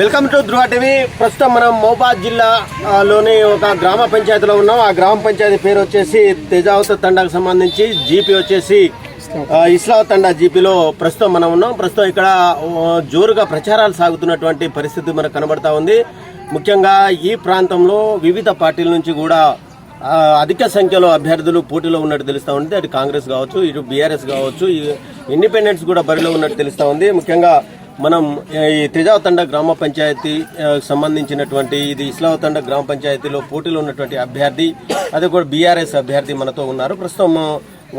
Welcome to Dhruva TV. ప్రస్తుతం మనం మోబాద్ జిల్లాలోని ఒక గ్రామ పంచాయతీలో ఉన్నాం. ఆ గ్రామ పంచాయతీ పేరు వచ్చేసి తేజావత తండాకు సంబంధించి జీపీ వచ్చేసి ఇస్లా తండా జీపీలో ప్రస్తుతం మనం ఉన్నాం. ప్రస్తుతం ఇక్కడ జోరుగా ప్రచారాలు సాగుతున్నటువంటి పరిస్థితి మనకు కనబడతా ఉంది. ముఖ్యంగా ఈ ప్రాంతంలో వివిధ పార్టీల నుంచి కూడా అధిక సంఖ్యలో అభ్యర్థులు పోటీలో ఉన్నట్టు తెలుస్తూ ఉంది. అటు కాంగ్రెస్ కావచ్చు ఇటు బీఆర్ఎస్ కావచ్చు ఈ ఇండిపెండెన్స్ కూడా బరిలో ఉన్నట్టు తెలుస్తూ ఉంది. ముఖ్యంగా మనం ఈ తెజావతండ గ్రామ పంచాయతీ సంబంధించినటువంటి ఇది ఇస్లావతండ గ్రామ పంచాయతీలో పోటీలో ఉన్నటువంటి అభ్యర్థి అదే కూడా బీఆర్ఎస్ అభ్యర్థి మనతో ఉన్నారు. ప్రస్తుతం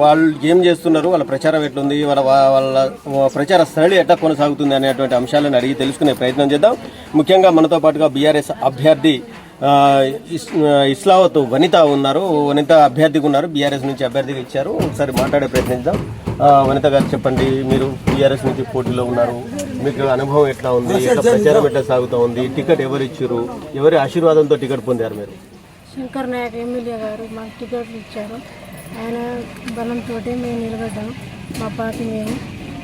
వాళ్ళు ఏం చేస్తున్నారు వాళ్ళ ప్రచారం ఎట్లుంది వాళ్ళ వాళ్ళ ప్రచార స్థలి ఎట్లా కొనసాగుతుంది అనేటువంటి అంశాలను అడిగి తెలుసుకునే ప్రయత్నం చేద్దాం. ముఖ్యంగా మనతో పాటుగా బీఆర్ఎస్ అభ్యర్థి ఇస్లావత్ వనిత ఉన్నారు. వనిత అభ్యర్థిగా ఉన్నారు. బీఆర్ఎస్ నుంచి అభ్యర్థిగా ఇచ్చారు. ఒకసారి మాట్లాడే ప్రయత్నిద్దాం. వనిత గారు చెప్పండి మీరు బీఆర్ఎస్ నుంచి పోటీలో ఉన్నారు. మీకు అనుభవం ఎట్లా ఉంది? ఎట్లా ప్రచారం ఎట్లా సాగుతూ ఉంది? టికెట్ ఎవరు ఇచ్చారు? ఎవరి ఆశీర్వాదంతో టికెట్ పొందారు మీరు? శంకర్ నాయక్ ఎమ్మెల్యే గారు మాకు టికెట్లు ఇచ్చారు. ఆయన బలంతో మేము నిలబడ్డాం. మా పార్టీ మేము.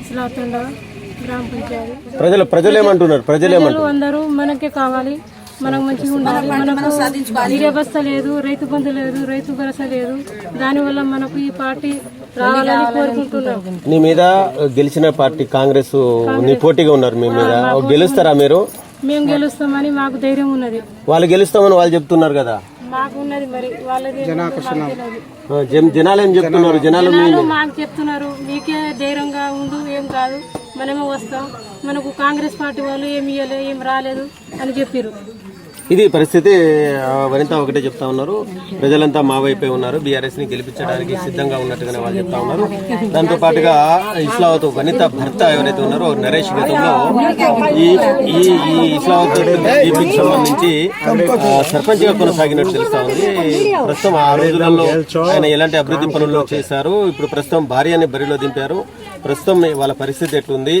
ఇస్లాతుండ గ్రామ పంచాయతీ. ప్రజలు ప్రజలు ఏమంటున్నారు? ప్రజలు ప్రజలు అందరూ మనకే కావాలి. మనకు మంచిగా ఉండాలి. మనకు లేదు రైతు బంధు లేదు రైతు భరోసా లేదు. దానివల్ల మనకు ఈ పార్టీ రావాలని కోరుకుంటున్నాం. నీ మీద గెలిచిన పార్టీ కాంగ్రెస్ నీ పోటీగా ఉన్నారు మీ మీద. గెలుస్తారా మీరు? మేము గెలుస్తామని మాకు ధైర్యం ఉన్నది. వాళ్ళు గెలుస్తామని వాళ్ళు చెప్తున్నారు కదా. మాకు ఉన్నది మరి వాళ్ళది జనాలు ఏం చెప్తున్నారు? జనాలు మీ- జనాలు మాకు చెప్తున్నారు. మీకే ధైర్యంగా ఉండు ఏం కాదు. మనమే వస్తాం. మనకు కాంగ్రెస్ పార్టీ వాళ్ళు ఏమి ఇవ్వలేదు ఏం రాలేదు అని చెప్పారు ఇది పరిస్థితి వనిత ఒకటే చెప్తా ఉన్నారు. ప్రజలంతా మా వైపే ఉన్నారు. బీఆర్ఎస్ని గెలిపించడానికి సిద్ధంగా ఉన్నట్టుగానే వాళ్ళు చెప్తా ఉన్నారు. దాంతో పాటుగా ఇస్లావత్ వనిత భర్త ఎవరైతే ఉన్నారో నరేష్ గతంలో ఈ ఈ ఈ ఇస్లావత్ దీపికి సంబంధించి సర్పంచ్గా కొనసాగినట్టు తెలుస్తా ఉంది. ప్రస్తుతం ఆ రోజులలో ఆయన ఎలాంటి అభివృద్ధి పనులు చేశారు? ఇప్పుడు ప్రస్తుతం భార్యని బరిలో దింపారు. ప్రస్తుతం వాళ్ళ పరిస్థితి ఎట్లుంది?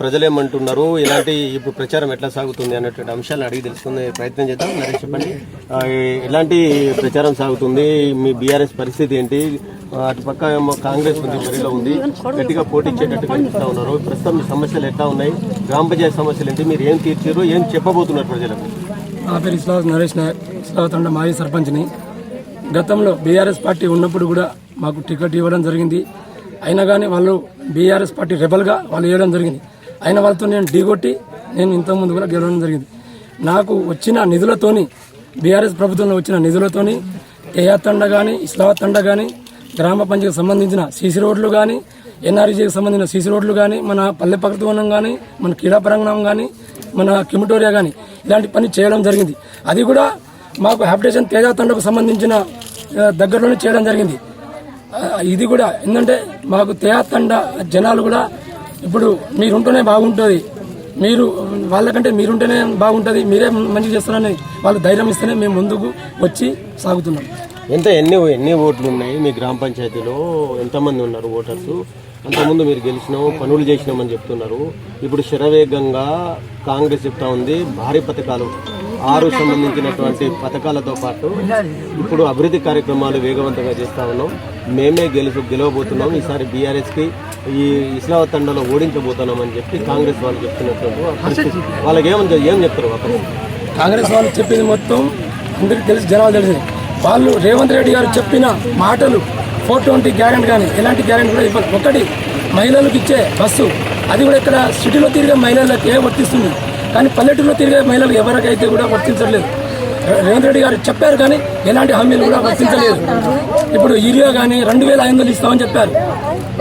ప్రజలేమంటున్నారు? ఇలాంటి ఇప్పుడు ప్రచారం ఎట్లా సాగుతుంది అనేటువంటి అంశాలను అడిగి తెలుసుకునే ప్రయత్నం చేద్దాం. నరేష్ చెప్పండి. ఎలాంటి ప్రచారం సాగుతుంది? మీ బీఆర్ఎస్ పరిస్థితి ఏంటి? అటుపక్క అటు పక్క కాంగ్రెస్ ఉంది బరిలో ఉంది. గట్టిగా పోటీ ఇచ్చేటట్టు కనిపిస్తూ ఉన్నారు. ప్రస్తుతం మీ సమస్యలు ఎట్లా ఉన్నాయి? గ్రామ పంచాయతీ సమస్యలు ఏంటి? మీరు ఏం తీర్చారు? ఏం చెప్పబోతున్నారు ప్రజలకు? నా పేరు ఇస్లావత్ నరేష్ నాయక్. ఇస్లావత్ అంటే మాజీ సర్పంచ్ని. గతంలో బీఆర్ఎస్ పార్టీ ఉన్నప్పుడు కూడా మాకు టికెట్ ఇవ్వడం జరిగింది. అయినా కానీ వాళ్ళు బీఆర్ఎస్ పార్టీ రెబల్గా వాళ్ళు వేయడం జరిగింది. అయిన వాళ్ళతో నేను ఢీగొట్టి నేను ఇంతకుముందు కూడా గెలవడం జరిగింది. నాకు వచ్చిన నిధులతోని బీఆర్ఎస్ ప్రభుత్వంలో వచ్చిన నిధులతోని ఏయా తండ కానీ ఇస్లావత్ తండ కానీ గ్రామ పంచాయతీకి సంబంధించిన సీసీ రోడ్లు కానీ ఎన్ఆర్జీకి సంబంధించిన సీసీ రోడ్లు కానీ మన పల్లె పక్కన కానీ మన క్రీడా ప్రాంగణం కానీ మన కిమిటోరియా కానీ ఇలాంటి పని చేయడం జరిగింది. అది కూడా మాకు హ్యాబిటేషన్ తేజాతండకు సంబంధించిన దగ్గరలోనే చేయడం జరిగింది. ఇది కూడా. ఏంటంటే మాకు తేజాతండ జనాలు కూడా ఇప్పుడు మీరుంటేనే బాగుంటుంది. మీరు వాళ్ళకంటే మీరుంటేనే బాగుంటుంది. మీరే మంచి చేస్తారని వాళ్ళు ధైర్యం ఇస్తేనే మేము ముందుకు వచ్చి సాగుతున్నాం. ఎంత ఎన్ని ఎన్ని ఓట్లు ఉన్నాయి మీ గ్రామ పంచాయతీలో? ఎంతమంది ఉన్నారు ఓటర్స్? అంతకుముందు మీరు గెలిచినాం పనులు చేసినామని చెప్తున్నారు. ఇప్పుడు శరవేగంగా కాంగ్రెస్ చెప్తా ఉంది భారీ పథకాలు. ఆరు సంబంధించినటువంటి పథకాలతో పాటు ఇప్పుడు అభివృద్ధి కార్యక్రమాలు వేగవంతంగా చేస్తా ఉన్నాం. మేమే గెలుపు గెలవబోతున్నాం. ఈసారి బీఆర్ఎస్కి ఈ ఇస్లావత్ తండలో ఓడించబోతున్నాం అని చెప్పి కాంగ్రెస్ వాళ్ళు చెప్తున్నటువంటి వాళ్ళకి ఏమని ఏం చెప్తారు కాంగ్రెస్ వాళ్ళు చెప్పింది మొత్తం అందరికి తెలిసి జనాలు తెలిసింది. వాళ్ళు రేవంత్ రెడ్డి గారు చెప్పిన మాటలు ఫోర్ ట్వంటీ గ్యారెంటీ కానీ ఎలాంటి గ్యారెంటీ కూడా ఇవ్వరు ఒకటి మహిళలకు ఇచ్చే బస్సు అది కూడా ఇక్కడ సిటీలో తిరిగే మహిళలకే వర్తిస్తుంది? కానీ పల్లెటూరులో తిరిగే మహిళలు ఎవరికైతే కూడా వర్తించట్లేదు. రేవంత్ రెడ్డి గారు చెప్పారు కానీ ఎలాంటి హామీలు కూడా వర్తించలేదు. ఇప్పుడు యూరియా కానీ రెండు వేల ఐదు వందలు ఇస్తామని చెప్పారు.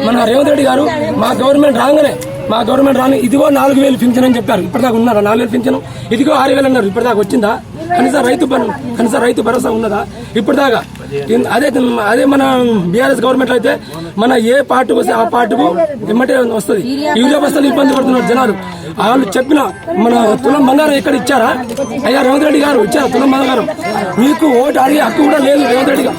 మన రేవంత్ రెడ్డి గారు మా గవర్నమెంట్ రాగానే మా గవర్నమెంట్ రాని ఇదిగో నాలుగు వేలు పింఛన్ అని చెప్పారు. ఇప్పటిదాకా ఉన్నారా? నాలుగు వేలు పింఛను? ఇదిగో ఆరు వేలు అన్నారు. ఇప్పటిదాకా వచ్చిందా? కనీసం రైతు భరో- కనీసం రైతు భరోసా ఉన్నదా? ఇప్పటిదాకా. అదే అదే మన బీఆర్ఎస్ గవర్నమెంట్ అయితే మన ఏ పార్టీకి వస్తే ఆ పార్టీకు ఇమ్మటే వస్తుంది. ఈ వ్యవస్థలు ఇబ్బంది పడుతున్నారు జనాలు. వాళ్ళు చెప్పిన మన తులం బంగారం ఎక్కడ ఇచ్చారా? అయ్యా రేవంత్ రెడ్డి గారు ఇచ్చారా తులం బంగారం. మీకు ఓటు అడిగే హక్కు కూడా లేదు రేవంత్ రెడ్డి గారు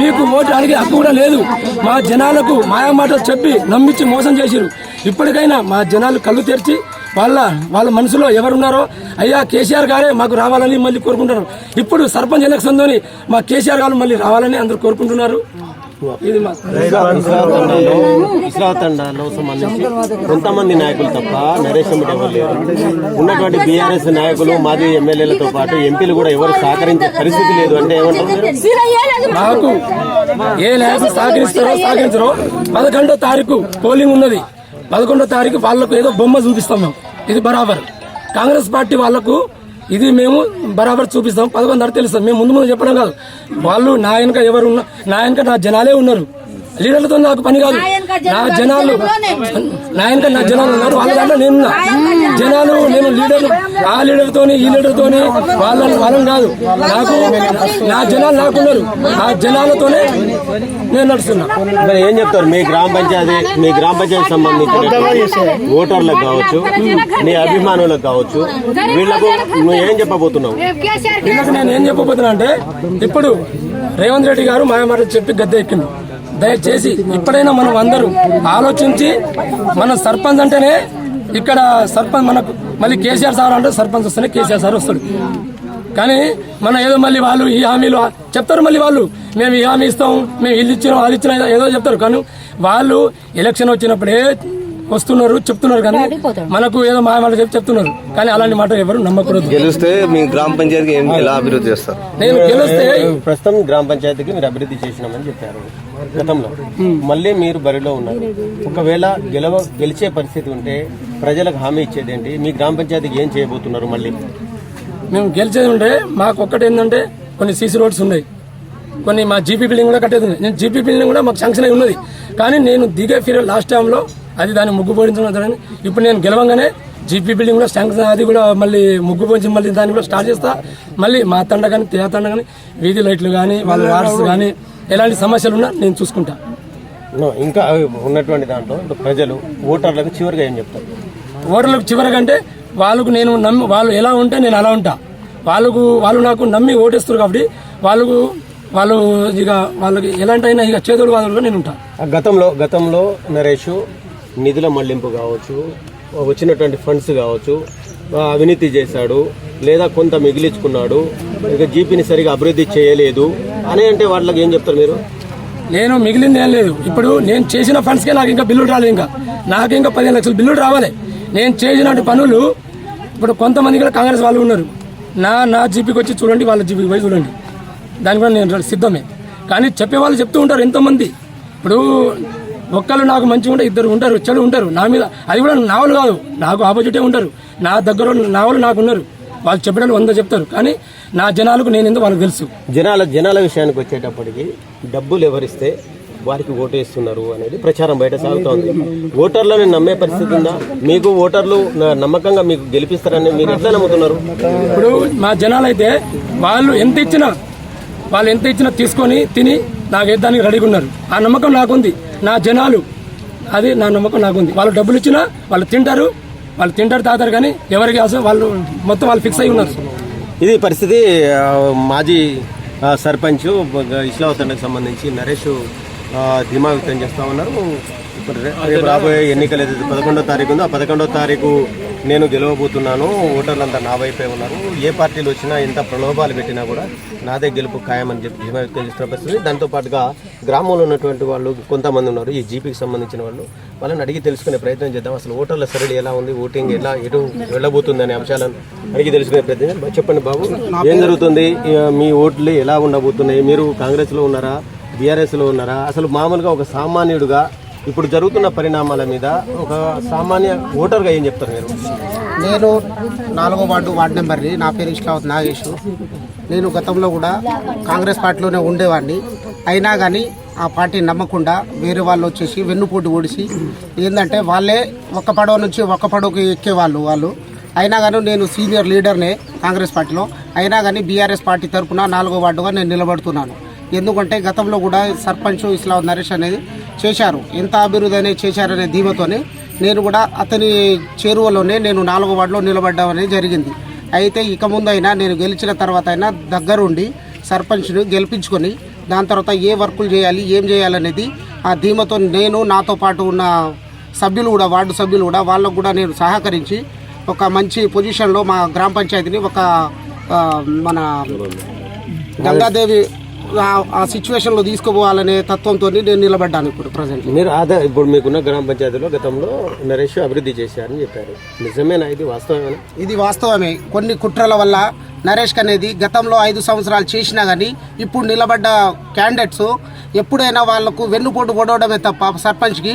మీకు ఓటు అడిగే హక్కు కూడా లేదు. మా జనాలకు మాయా మాటలు చెప్పి నమ్మించి మోసం చేసిరు ఇప్పటికైనా మా జనాలు కళ్ళు తెరిచి వాళ్ళ వాళ్ళ మనసులో ఎవరున్నారో అయ్యా కేసీఆర్ గారే మాకు రావాలని మళ్ళీ కోరుకుంటున్నారు. ఇప్పుడు సర్పంచ్ ఎలక్షన్తోని మా కేసీఆర్ గారు మళ్ళీ రావాలని అందరూ కోరుకుంటున్నారు. ఇది సంబంధించి కొంతమంది నాయకులు తప్ప నరేష్ రెడ్డి ఎవరు లేరు. ఉన్నటువంటి బీఆర్ఎస్ నాయకులు మాజీ ఎమ్మెల్యేలతో పాటు ఎంపీలు కూడా ఎవరు సహకరించే పరిస్థితి లేదు అంటే ఏమంటారు? మాకు ఏ నాయకులు సహకరిస్తారో సహకరించరో పదకొండో తారీఖు పోలింగ్ ఉన్నది. పదకొండో తారీఖు వాళ్ళకు ఏదో బొమ్మ చూపిస్తాం మేము. ఇది బరాబర్. కాంగ్రెస్ పార్టీ వాళ్ళకు ఇది మేము బరాబర్ చూపిస్తాం. పదకొండు తారీఖు తెలుస్తాం మేము ముందు ముందు చెప్పడం కాదు. వాళ్ళు నా వెనక ఎవరు ఉన్నా నా వెనక నా జనాలే ఉన్నారు. లీడర్లతో నాకు పని కాదు. నా జనాలు నా వెనక నా జనాలు ఉన్నారు. వాళ్ళ దాంట్లో నేనున్నా జనాలు నేను లీడర్ ఆ లీడర్ తోని ఈ లీడర్ తోని వాళ్ళ వాళ్ళని కాదు. నాకు నా జనాలు నాకున్నారు. ఆ జనాలతోనే నేను నడుస్తున్నా. మరి ఏం చెప్తారు? మీ గ్రామ పంచాయతీ మీ గ్రామ పంచాయతీ సంబంధించిన ఓటర్లకు కావచ్చు మీ అభిమానులకు కావచ్చు వీళ్ళకు నువ్వు ఏం చెప్పబోతున్నావు? వీళ్ళకి నేను ఏం చెప్పబోతున్నా అంటే ఇప్పుడు రేవంత్ రెడ్డి గారు మాయమాట చెప్పి గద్దె ఎక్కిండు. దయచేసి ఇప్పుడైనా మనం అందరూ ఆలోచించి మన సర్పంచ్ అంటేనే ఇక్కడ సర్పంచ్ మనకు మళ్ళీ కేసీఆర్ సార్ అంటే సర్పంచ్ వస్తేనే కేసీఆర్ సార్ వస్తాడు. కానీ మన ఏదో మళ్ళీ వాళ్ళు ఈ హామీలు చెప్తారు మళ్ళీ వాళ్ళు. మేము ఈ హామీ ఇస్తాం మేము ఇల్లు ఇచ్చినాం అది ఇచ్చినా ఏదో చెప్తారు. కానీ వాళ్ళు ఎలక్షన్ వచ్చినప్పుడే వస్తున్నారు చెప్తున్నారు కానీ మనకు ఏదో మాయమాట చెప్పి చెప్తున్నారు. కానీ అలాంటి మాట ఎవరు నమ్మకూడదు. గెలిస్తే మీ గ్రామ పంచాయతీకి ఏం ఎలా అభివృద్ధి చేస్తారు? నేను గెలిస్తే ప్రస్తుతం గ్రామ పంచాయతీకి మీరు అభివృద్ధి చేసినామని చెప్పారు. గతంలో. మళ్ళీ మీరు బరిలో ఉన్నారు. ఒకవేళ గెలవ గెలిచే పరిస్థితి ఉంటే ప్రజలకు హామీ ఇచ్చేది ఏంటి మీ గ్రామ పంచాయతీకి ఏం చేయబోతున్నారు మళ్ళీ? మేము గెలిచేది ఉంటే మాకు ఒక్కటి ఏంటంటే కొన్ని సీసీ రోడ్స్ ఉన్నాయి. కొన్ని మా జీపీ బిల్డింగ్ కూడా కట్టేది ఉంది. నేను జీపీ బిల్డింగ్ కూడా మాకు శాంక్షన్ అయి ఉన్నది. కానీ నేను దిగే పీరియడ్ లాస్ట్ టైంలో అది దాన్ని ముగ్గు పోయించడం జరిగింది ఇప్పుడు నేను గెలవంగానే జీపీ బిల్డింగ్ కూడా శాంక్షన్ అది కూడా మళ్ళీ ముగ్గు పోయించి మళ్ళీ దాన్ని కూడా స్టార్ట్ చేస్తా. మళ్ళీ మా తండ కానీ తే తండ కానీ వీధి లైట్లు కానీ వాళ్ళ వార్డ్స్ కానీ ఎలాంటి సమస్యలు ఉన్నా నేను చూసుకుంటా. ఇంకా ఉన్నటువంటి దాంట్లో ప్రజలు ఓటర్లకు చివరిగా ఏం చెప్తారు? ఓటర్లకు చివరికంటే వాళ్ళకు నేను నమ్మి వాళ్ళు ఎలా ఉంటే నేను అలా ఉంటా. వాళ్ళకు వాళ్ళు నాకు నమ్మి ఓటేస్తారు కాబట్టి వాళ్ళకు వాళ్ళు ఇక వాళ్ళకి ఎలాంటి అయినా ఇక చేతుడు వాళ్ళలో నేను ఉంటా. గతంలో గతంలో నరేష్ నిధుల మళ్ళింపు కావచ్చు వచ్చినటువంటి ఫండ్స్ కావచ్చు అవినీతి చేశాడు లేదా కొంత మిగిలించుకున్నాడు ఇక జీపీని సరిగా అభివృద్ధి చేయలేదు అని అంటే వాళ్ళకి ఏం చెప్తారు మీరు? నేను మిగిలింది ఏం లేదు. ఇప్పుడు నేను చేసిన ఫండ్స్కే నాకు ఇంకా బిల్లులు రాలేదు ఇంకా. నాకు ఇంకా పదిహేను లక్షలు బిల్లులు రావాలి. నేను చేసిన పనులు ఇప్పుడు కొంతమంది కూడా కాంగ్రెస్ వాళ్ళు ఉన్నారు. నా నా జీపీకి వచ్చి చూడండి వాళ్ళ జీపీకి పోయి చూడండి. దాని కూడా నేను సిద్ధమే. కానీ చెప్పేవాళ్ళు చెప్తూ ఉంటారు ఎంతోమంది. ఇప్పుడు ఒక్కళ్ళు నాకు మంచిగా ఉంటే ఇద్దరు ఉంటారు చెడు ఉంటారు. నా మీద అది కూడా నావలు కాదు. నాకు ఆపోజిటే ఉంటారు. నా దగ్గర నావలు నాకు ఉన్నారు. వాళ్ళు చెప్పినట్టు వంద చెప్తారు. కానీ నా జనాలకు నేను ఎందుకు వాళ్ళకి తెలుసు? జనాల జనాల విషయానికి వచ్చేటప్పటికి డబ్బులు ఎవరిస్తే వారికి ఓటేస్తున్నారు అనేది ప్రచారం బయట సాగుతోంది ఓటర్లను నమ్మే పరిస్థితి ఉందా? మీకు ఓటర్లు నమ్మకంగా మీకు గెలిపిస్తారని మీరు ఎట్లా నమ్ముతున్నారు? ఇప్పుడు మా జనాలు అయితే వాళ్ళు ఎంత ఇచ్చినా వాళ్ళు ఎంత ఇచ్చినా తీసుకొని తిని నాకు రెడీగా ఉన్నారు. ఆ నమ్మకం నాకుంది. నా జనాలు అది నా నమ్మకం నాకుంది. వాళ్ళు డబ్బులు ఇచ్చినా వాళ్ళు తింటారు. వాళ్ళు తింటారు తాగుతారు కానీ ఎవరికి అసలు వాళ్ళు మొత్తం వాళ్ళు ఫిక్స్ అయి ఉన్నారు. ఇది పరిస్థితి మాజీ సర్పంచ్ ఇస్లావతండకు సంబంధించి నరేష్ ధీమా వ్యక్తం చేస్తా ఉన్నారు. రేపు రాబోయే ఎన్నికలు ఏదైతే పదకొండో తారీఖు ఉందో ఆ పదకొండో తారీఖు నేను గెలవబోతున్నాను. ఓటర్లంతా నా వైపే ఉన్నారు. ఏ పార్టీలు వచ్చినా ఎంత ప్రలోభాలు పెట్టినా కూడా నాదే గెలుపు ఖాయమని చెప్పి ధీమా వ్యక్తం చేస్తున్న పరిస్థితి. దాంతో పాటుగా గ్రామంలో ఉన్నటువంటి వాళ్ళు కొంతమంది ఉన్నారు ఈ జీపీకి సంబంధించిన వాళ్ళు. వాళ్ళని అడిగి తెలుసుకునే ప్రయత్నం చేద్దాం. అసలు ఓటర్ల సరళి ఎలా ఉంది? ఓటింగ్ ఎలా? ఎటు వెళ్ళబోతుంది అనే అంశాలను అడిగి తెలుసుకునే ప్రయత్నం. చెప్పండి బాబు ఏం జరుగుతుంది? మీ ఓట్లు ఎలా ఉండబోతున్నాయి? మీరు కాంగ్రెస్లో ఉన్నారా? బీఆర్ఎస్లో ఉన్నారా? అసలు మామూలుగా ఒక సామాన్యుడుగా ఇప్పుడు జరుగుతున్న పరిణామాల మీద ఒక సామాన్య ఓటర్గా ఏం చెప్తారు మీరు? నేను నాలుగో వార్డు వార్డు నెంబర్ని నా పేరు ఇష్లావత్ నాగేష్. నేను గతంలో కూడా కాంగ్రెస్ పార్టీలోనే ఉండేవాడిని. అయినా కానీ ఆ పార్టీ నమ్మకుండా వేరే వాళ్ళు వచ్చేసి వెన్నుపోటు ఓడిసి ఏంటంటే వాళ్ళే ఒక్క పడవ నుంచి ఒక్క పడవకి ఎక్కేవాళ్ళు వాళ్ళు. అయినా కానీ నేను సీనియర్ లీడర్నే కాంగ్రెస్ పార్టీలో. అయినా కానీ బీఆర్ఎస్ పార్టీ తరఫున నాలుగో వార్డుగా నేను నిలబడుతున్నాను. ఎందుకంటే గతంలో కూడా సర్పంచ్ ఇస్లాం నరేష్ అనేది చేశారు. ఎంత అభివృద్ధి అనేది చేశారనే ధీమతోనే నేను కూడా అతని చేరువలోనే నేను నాలుగో వార్డులో నిలబడ్డం అనేది జరిగింది. అయితే ఇక ముందైనా నేను గెలిచిన తర్వాత అయినా దగ్గరుండి సర్పంచ్ను గెలిపించుకొని దాని తర్వాత ఏ వర్కులు చేయాలి ఏం చేయాలనేది ఆ ధీమతో నేను నాతో పాటు ఉన్న సభ్యులు కూడా వార్డు సభ్యులు కూడా వాళ్ళకు కూడా నేను సహకరించి ఒక మంచి పొజిషన్లో మా గ్రామ పంచాయతీని ఒక మన గంగాదేవి ఆ- ఆ సిచ్యువేషన్లో తీసుకుపోవాలనే తత్వంతో నేను నిలబడ్డాను ఇప్పుడు ప్రజెంట్ మీరు ఆదా ఇప్పుడు మీకున్న గ్రామ పంచాయతీలో గతంలో నరేష్ అభివృద్ధి చేశారని చెప్పారు. నిజమేనా ఇది? వాస్తవమేనా? ఇది వాస్తవమే. కొన్ని కుట్రల వల్ల నరేష్ అనేది గతంలో ఐదు సంవత్సరాలు చేసినా కానీ ఇప్పుడు నిలబడ్డ క్యాండిడేట్స్ ఎప్పుడైనా వాళ్ళకు వెన్నుపోటు పొడవడమే తప్ప సర్పంచ్కి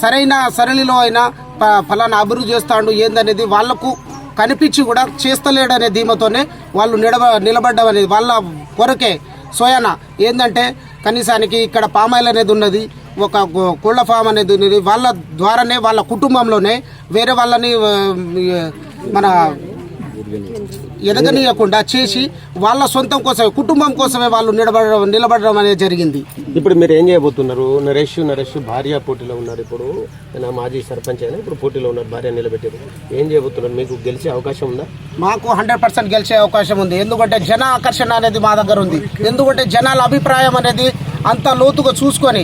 సరైన సరళిలో అయినా ఫలానా అభివృద్ధి చేస్తాడు ఏందనేది వాళ్ళకు కనిపించి కూడా చేస్తలేడనే ధీమతోనే వాళ్ళు నిలబ నిలబడ్డం అనేది వాళ్ళ కొరకే. సోయానా ఏంటంటే కనీసానికి ఇక్కడ పామాయిల్ అనేది ఉన్నది ఒక కో- ఫామ్ అనేది ఉన్నది. వాళ్ళ ద్వారానే వాళ్ళ కుటుంబంలోనే వేరే వాళ్ళని మన ఎదగనీయకుండా చేసి వాళ్ళ సొంతం కోసమే కుటుంబం కోసమే వాళ్ళు నిలబడడం నిలబడడం అనేది జరిగింది. ఇప్పుడు మీరు ఏం చేయబోతున్నారు? నరేష్ నరేష్ భార్య పోటీలో ఉన్నారు ఇప్పుడు. నా మాజీ సర్పంచ్ అయినా ఇప్పుడు పోటీలో ఉన్నారు భార్య నిలబెట్టారు. ఏం చేయబోతున్నారు? మీకు గెలిచే అవకాశం ఉందా? మాకు హండ్రెడ్ పర్సెంట్ గెలిచే అవకాశం ఉంది. ఎందుకంటే జన ఆకర్షణ అనేది మా దగ్గర ఉంది. ఎందుకంటే జనాల అభిప్రాయం అనేది అంత లోతుగా చూసుకొని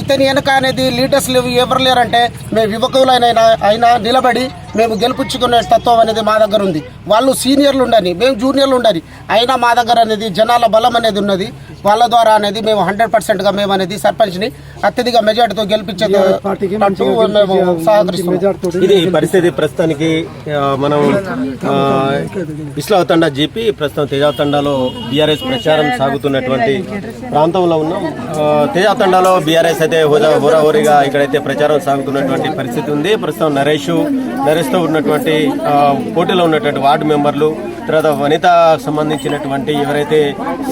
ఇతని వెనక అనేది లీడర్స్ లేవు ఎవరు లేరంటే మేము యువకులైన అయినా నిలబడి మేము గెలుపుచ్చుకునే తత్వం అనేది మా దగ్గర ఉంది. వాళ్ళు సీనియర్లు ఉండని మేము జూనియర్లు ఉండని అయినా మా దగ్గర అనేది జనాల బలం అనేది ఉన్నది. వాళ్ళ ద్వారా అనేది మేము హండ్రెడ్ పర్సెంట్గా మేము అనేది సర్పంచ్ని అత్యధిక మెజార్టీతో గెలిపించే మేము సహకరిస్తున్నాం. ఇది పరిస్థితి ప్రస్తుతానికి మనం ఆ, ఇస్లాం తండా జీపీ ప్రస్తుతం తేజావ్ తండాలో బీఆర్ఎస్ ప్రచారం సాగుతున్నటువంటి ప్రాంతంలో ఉన్నాం. ఆ, తేజావ్ తండాలో బీఆర్ఎస్ అయితే హోదా హోరాహోరీగా ఇక్కడైతే ప్రచారం సాగుతున్నటువంటి పరిస్థితి ఉంది. ప్రస్తుతం నరేష్ నరేష్తో ఉన్నటువంటి పోటీలో ఉన్నటువంటి వార్డు మెంబర్లు తర్వాత వనిత సంబంధించినటువంటి ఎవరైతే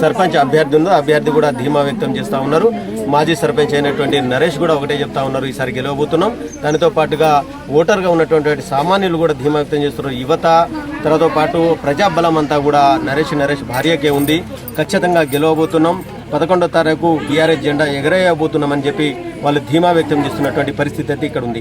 సర్పంచ్ అభ్యర్థి ఉందో అభ్యర్థి కూడా ధీమా వ్యక్తం చేస్తూ ఉన్నారు. మాజీ సర్పంచ్ అయినటువంటి నరేష్ కూడా ఒకటే చెప్తా ఉన్నారు ఈసారి గెలవబోతున్నాం. దానితో పాటుగా ఓటర్గా ఉన్నటువంటి సామాన్యులు కూడా ధీమా వ్యక్తం చేస్తున్నారు. యువత తర్వాత పాటు ప్రజాబలం అంతా కూడా నరేష్ నరేష్ భార్యకే ఉంది. ఖచ్చితంగా గెలవబోతున్నాం. పదకొండో తారీఖు బీఆర్ఎస్ జెండా ఎగరేయబోతున్నామని చెప్పి వాళ్ళు ధీమా వ్యక్తం చేస్తున్నటువంటి పరిస్థితి అయితే ఇక్కడ ఉంది